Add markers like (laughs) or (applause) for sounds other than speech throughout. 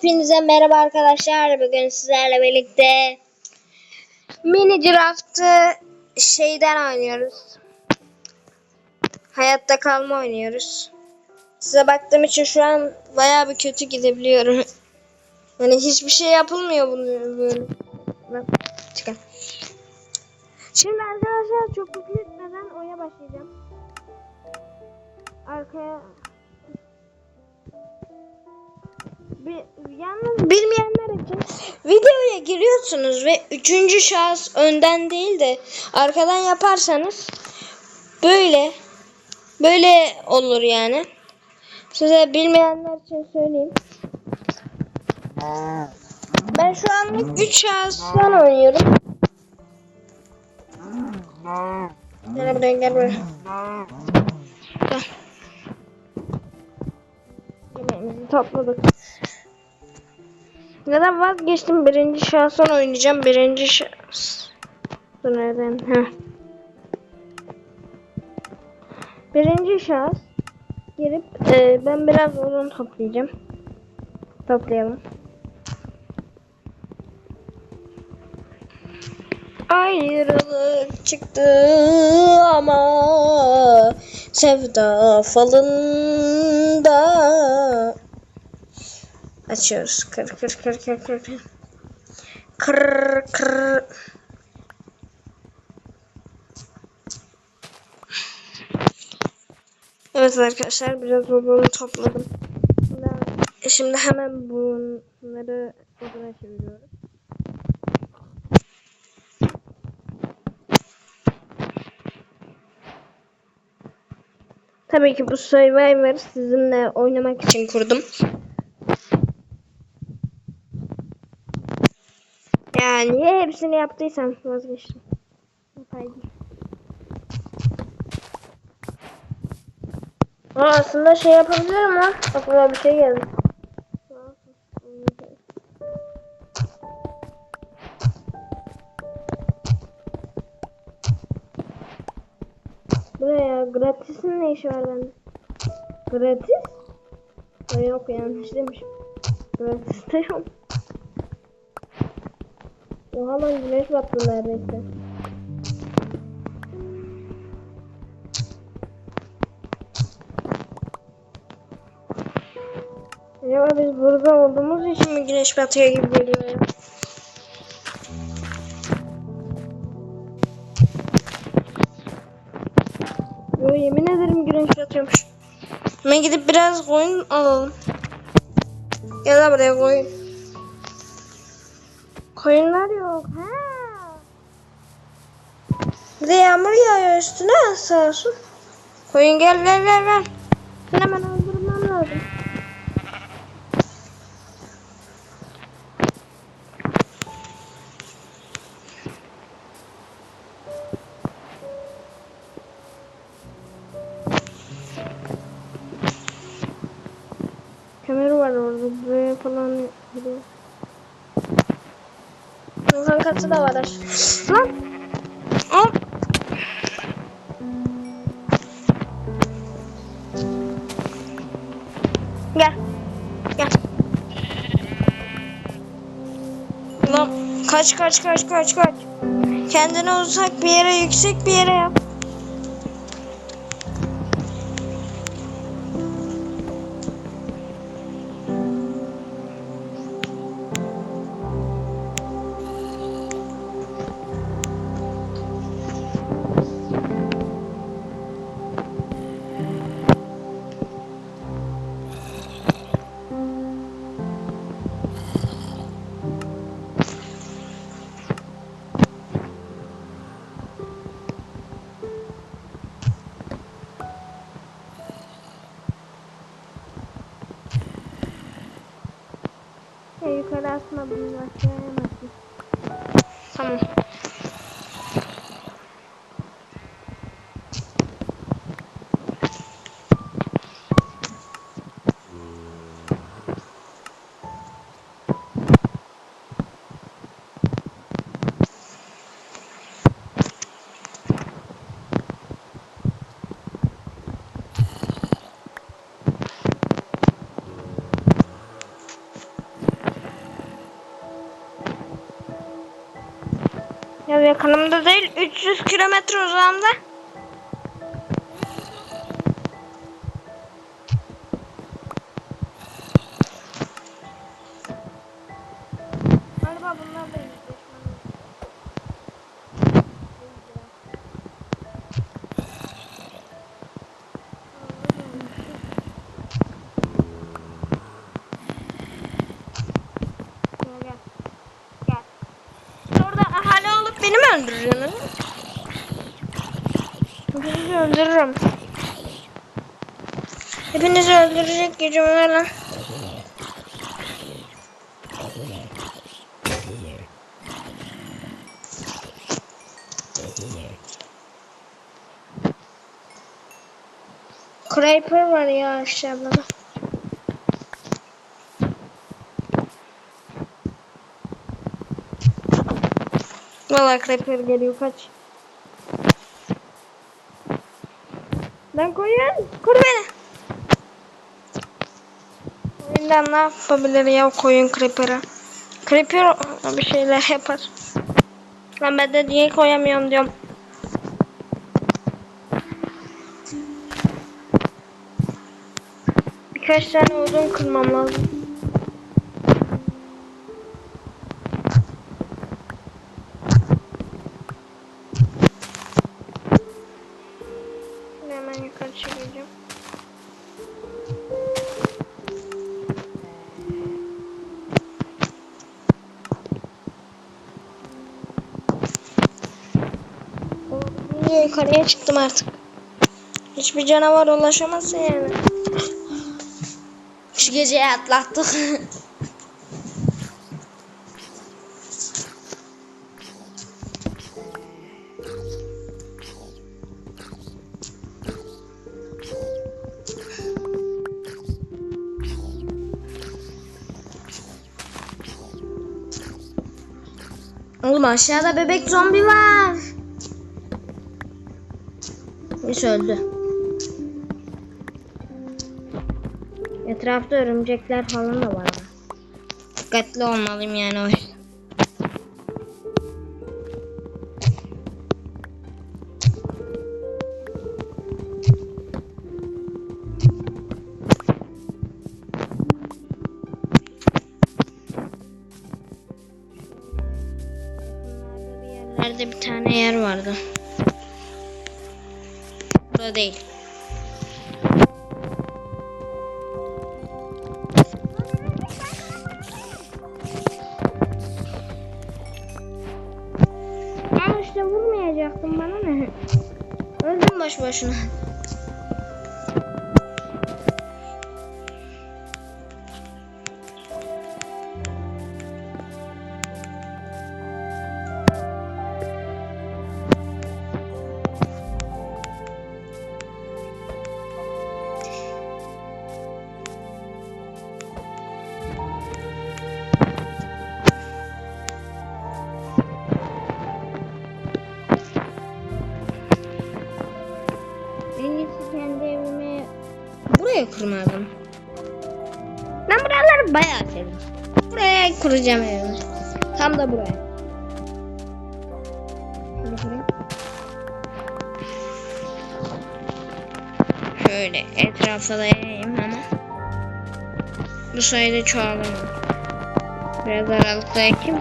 Hepinize merhaba arkadaşlar. Bugün sizlerle birlikte mini draftı şeyden oynuyoruz. Hayatta kalma oynuyoruz. Size baktığım için şu an bayağı bir kötü gidebiliyorum. (laughs) Yani hiçbir şey yapılmıyor bunu böyle. Çıkın. Şimdi arkadaşlar çok bekletmeden oya başlayacağım. Arkaya Yalnız bilmeyenler için videoya giriyorsunuz ve üçüncü şahıs önden değil de arkadan yaparsanız böyle böyle olur yani. Size bilmeyenler için söyleyeyim. Ben şu anlık 3 şahıstan oynuyorum. Gel buraya gel buraya. Gel. Yemeğimizi topladık. Neden vazgeçtim? Birinci şahsın oynayacağım. Birinci şahs. Dur nereden? Heh. Birinci şahıs girip e, ben biraz odun toplayacağım. Toplayalım. Ayrılık çıktı ama sevda falında açıyoruz. Kır kır kır kır kır. Kır kır. Evet arkadaşlar biraz odunu topladım. Şimdi, şimdi hemen bunları oduna çeviriyoruz. Tabii ki bu Survivor sizinle oynamak için kurdum. Yani niye hepsini yaptıysam vazgeçtim. Yapaydım. Aa, aslında şey yapabilirim ha. Aklıma bir şey geldi. Bu ne ya? Gratis'in ne işi var bende? Gratis? Ay yok yanlış demişim. Gratis de yok. Oha lan güneş battı neredeyse. Acaba biz burada olduğumuz için mi güneş batıyor gibi geliyor ya? Yo yemin ederim güneş batıyormuş. Ben gidip biraz koyun alalım. Gel buraya koyun. Koyunlar yok. Ha. Bir de yağmur yağıyor üstüne sağ olsun. Koyun gel gel gel gel. Seni hemen Kankası da var. Lan. Al. Gel. Gel. Lan kaç kaç kaç kaç kaç. Kendini uzak bir yere yüksek bir yere yap. probably worth it. Yakınımda değil 300 kilometre uzağımda. Öldürecek gücüm var lan. Creeper var ya aşağıda. da. Valla Creeper geliyor kaç. Lan koyun. Kur beni. Oyundan ne yapabilir ya koyun Creeper'a? Creeper bir şeyler yapar. Ben de niye koyamıyorum diyorum. Birkaç tane odun kırmam lazım. Yukarıya çıktım artık. Hiçbir canavar ulaşamazsa yani. Şu geceyi atlattık. Oğlum aşağıda bebek zombi var. Neyse öldü. Etrafta örümcekler falan da var. Dikkatli olmalıyım yani o kuracağım evimi. Tam da buraya. Şöyle etrafa da yayayım ama bu sayede çoğalamıyor. Biraz aralıkta ekeyim.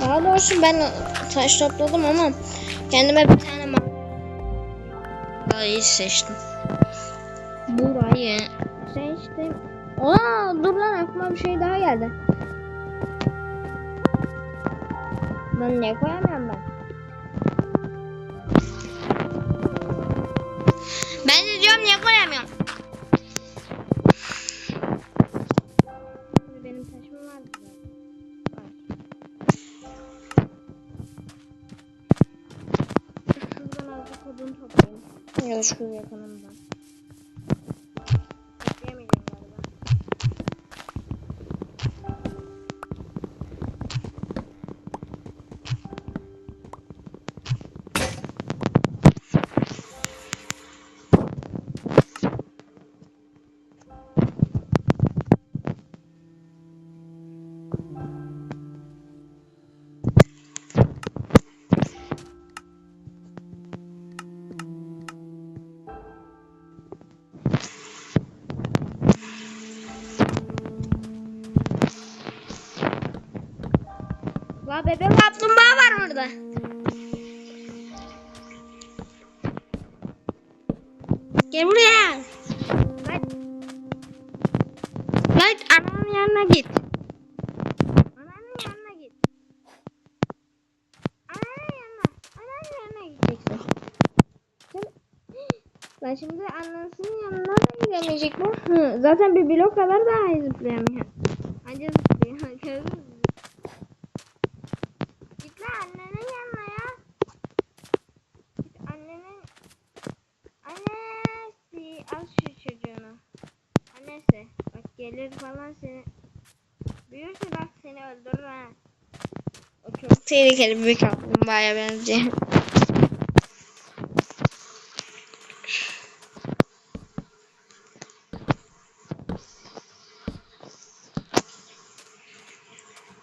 Daha doğrusu ben taş topladım ama kendime bir tane Burayı seçtim. Burayı seçtim. Aa dur lan aklıma bir şey daha geldi. Ben ne koyamıyorum? Ben Ya da Light ananın yanına git. Ananın yanına git. Ananın yanına. Ananın yanına gideceksin. Lan şimdi annesinin yanına da gidemeyecek. Hı, zaten bir blok kadar daha zıplayamıyor. Anca zıplıyor. Gördün mü? Git lan annenin yanına ya. Git annenin... Annesi. Al şu çocuğunu. Annesi. Bak gelir falan seni. Büyürse bak seni öldürür ha. O çok tehlikeli bir kaplumbağaya benziyor.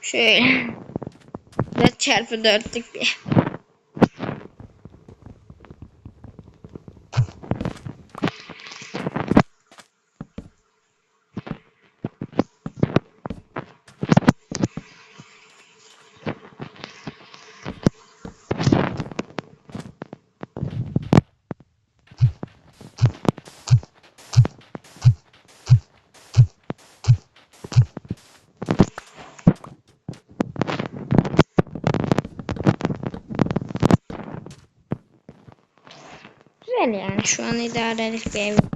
Şöyle. 4 çarpı 4'lük bir. Güzel yani. Şu an idarelik bir ev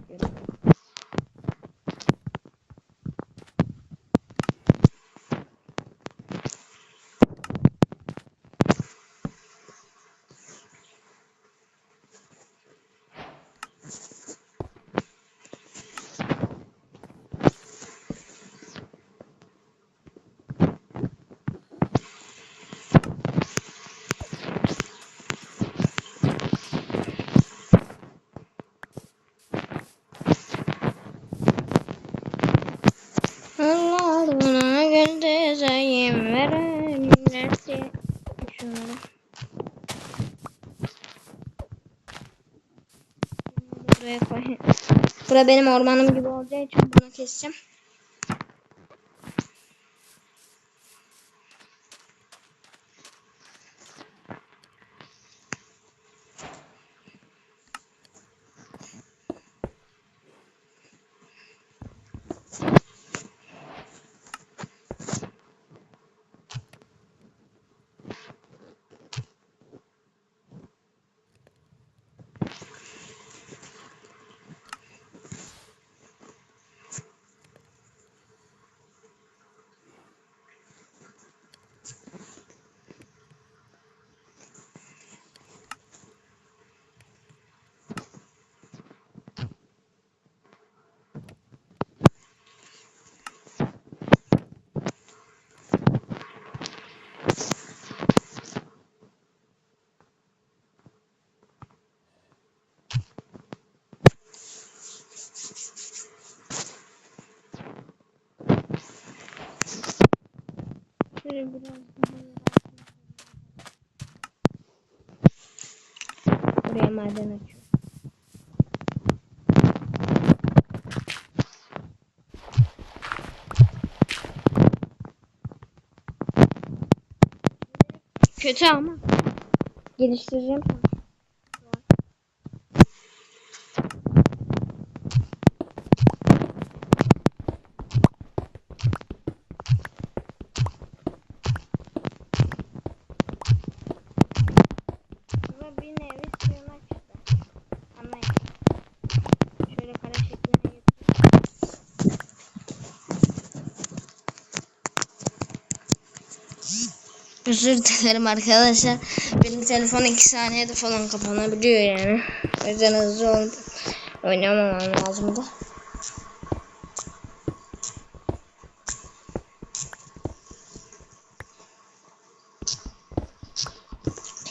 Benim ormanım gibi olacağı için bunu keseceğim. Şöyle biraz Buraya maden açıyorum. Kötü ama. Geliştireceğim. Ama bir nevi sığınak işte. Anlayın. Şöyle kare şekline getireyim. Özür dilerim arkadaşlar. Benim telefon 2 saniyede falan kapanabiliyor yani. O yüzden hızlı oldu. Oynamamam lazımdı.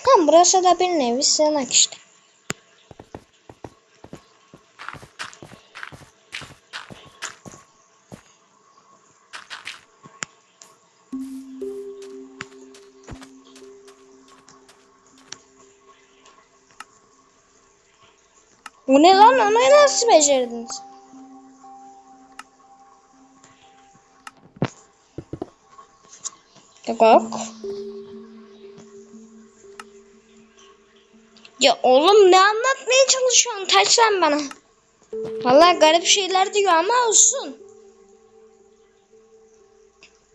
Tamam burası da bir nevi sığınak işte. O ne lan? Onu nasıl becerdiniz? Bak. Ya oğlum ne anlatmaya çalışıyorsun? Taç lan bana. Vallahi garip şeyler diyor ama olsun.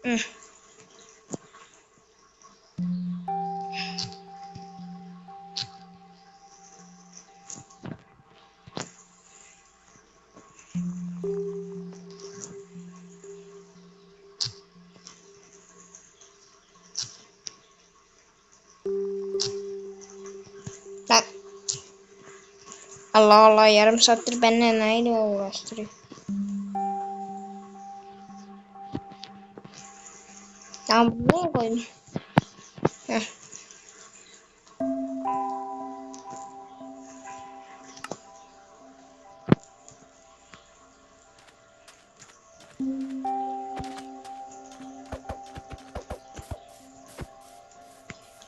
Hı. Allah Allah yarım saattir benimle neyle uğraştırıyor. Tamam buraya koydum. Heh.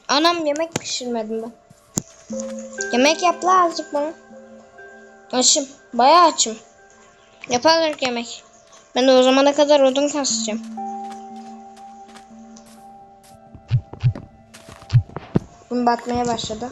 Anam yemek pişirmedim ben. Yemek yap la azıcık bana. Açım. Bayağı açım. Yaparlar yemek. Ben de o zamana kadar odun kasacağım. Gün batmaya başladı.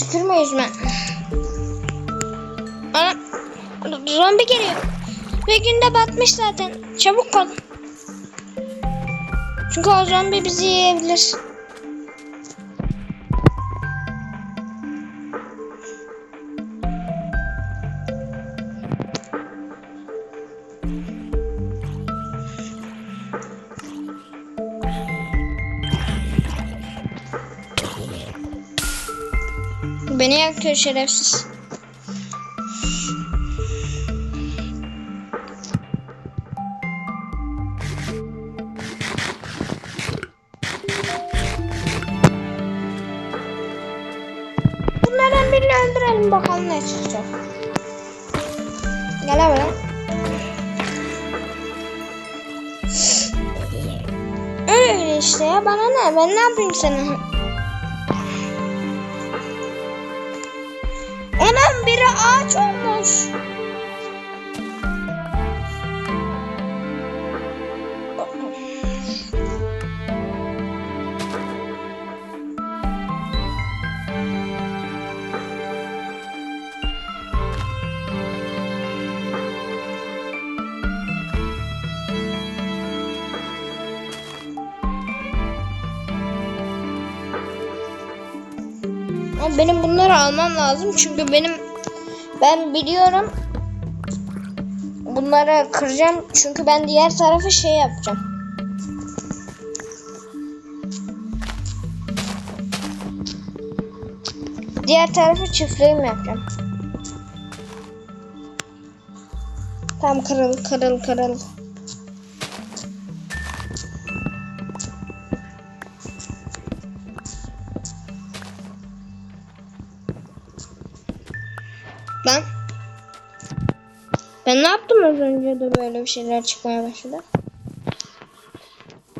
Tükürme yüzüme. Ana zombi geliyor. Ve günde batmış zaten. Çabuk ol. Çünkü o zombi bizi yiyebilir. Beni yakıyor şerefsiz. Bunlardan birini öldürelim bakalım ne çıkacak. Gel buraya. Öyle işte ya bana ne ben ne yapayım sana? Ama benim bunları almam lazım çünkü benim ben biliyorum bunları kıracağım çünkü ben diğer tarafı şey yapacağım. Diğer tarafı çiftliğim yapacağım. Tam kırıl kırıl kırıl. Ben ben ne yaptım az önce de böyle bir şeyler çıkmaya başladı.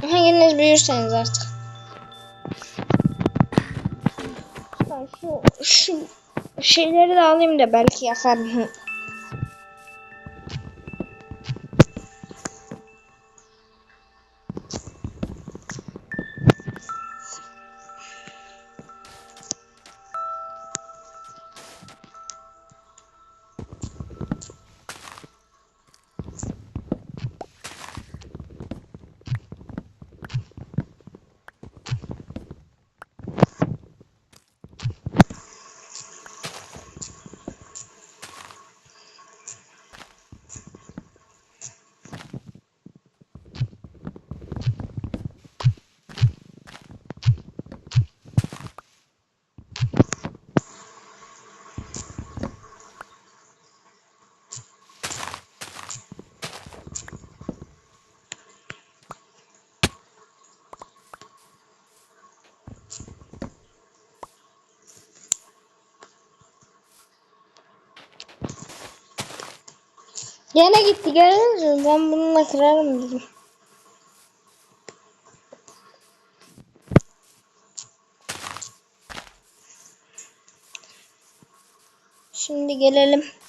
Hanginiz büyürseniz artık. Ben şu, şu şeyleri de alayım da belki yakarım. Gene gitti gördünüz mü? Ben bununla kırarım dedim. Şimdi gelelim.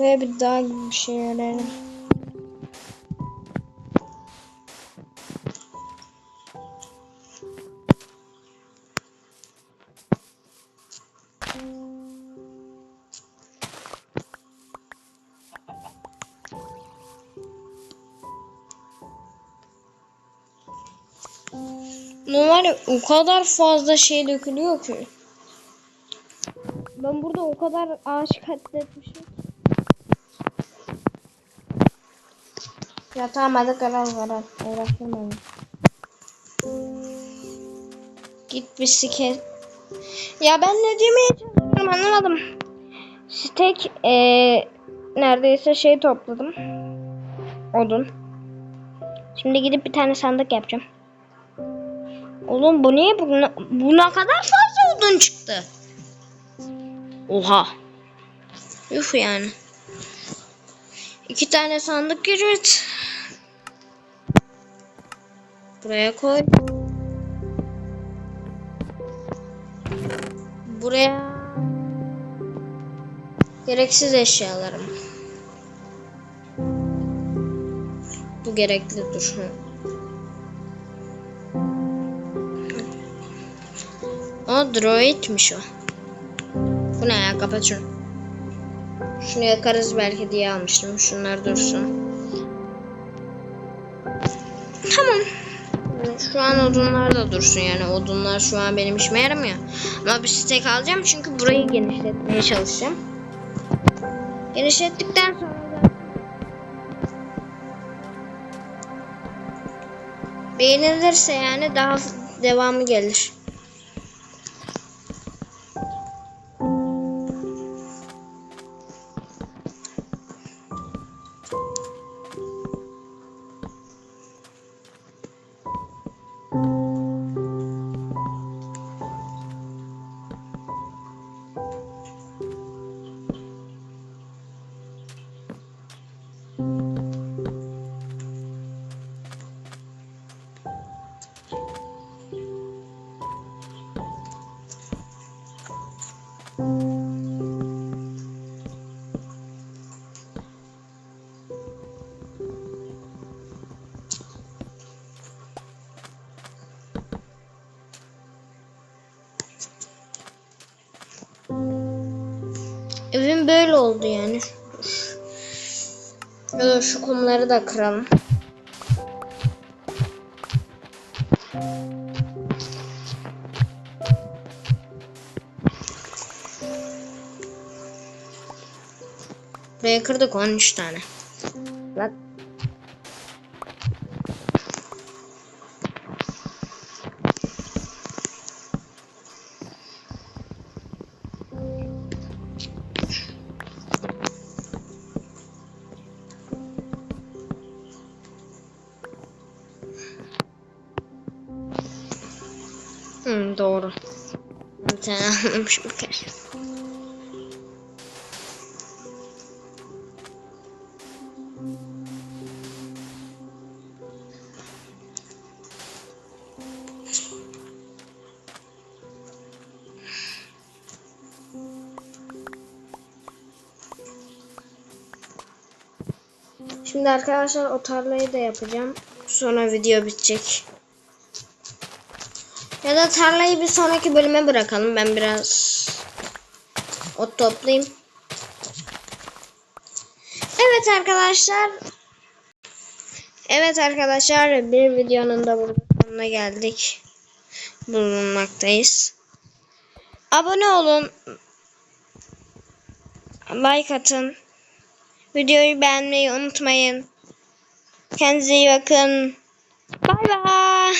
Buraya bir dağ gibi bir şey örelim. Ya o kadar fazla şey dökülüyor ki. Ben burada o kadar ağaç katletmişim. Ya tamam hadi karar karar. Uğraştırma beni. Git bir sike. Ya ben ne demeye çalışıyorum anlamadım. Stek eee neredeyse şey topladım. Odun. Şimdi gidip bir tane sandık yapacağım. Oğlum bu niye bu, bu ne kadar fazla odun çıktı? Oha. Yuh yani. İki tane sandık girit. Buraya koy. Buraya gereksiz eşyalarım. Bu gerekli dur. O droidmiş o. Bu ne ya kapat şunu. Şunu yakarız belki diye almıştım. Şunlar dursun. Şu an odunlar da dursun yani. Odunlar şu an benim işime yaramıyor. Ama bir stek alacağım çünkü burayı genişletmeye çalışacağım. Genişlettikten sonra beğenilirse yani daha devamı gelir. Böyle oldu yani. Şu kumları da kıralım. Buraya kırdık 13 tane. Bak. Anlamışım bir kere. Şimdi arkadaşlar o tarlayı da yapacağım. Sonra video bitecek. Ya da tarlayı bir sonraki bölüme bırakalım. Ben biraz ot toplayayım. Evet arkadaşlar. Evet arkadaşlar bir videonun da burada sonuna geldik. Bulunmaktayız. Abone olun. like atın. Videoyu beğenmeyi unutmayın. Kendinize iyi bakın. Bay bay.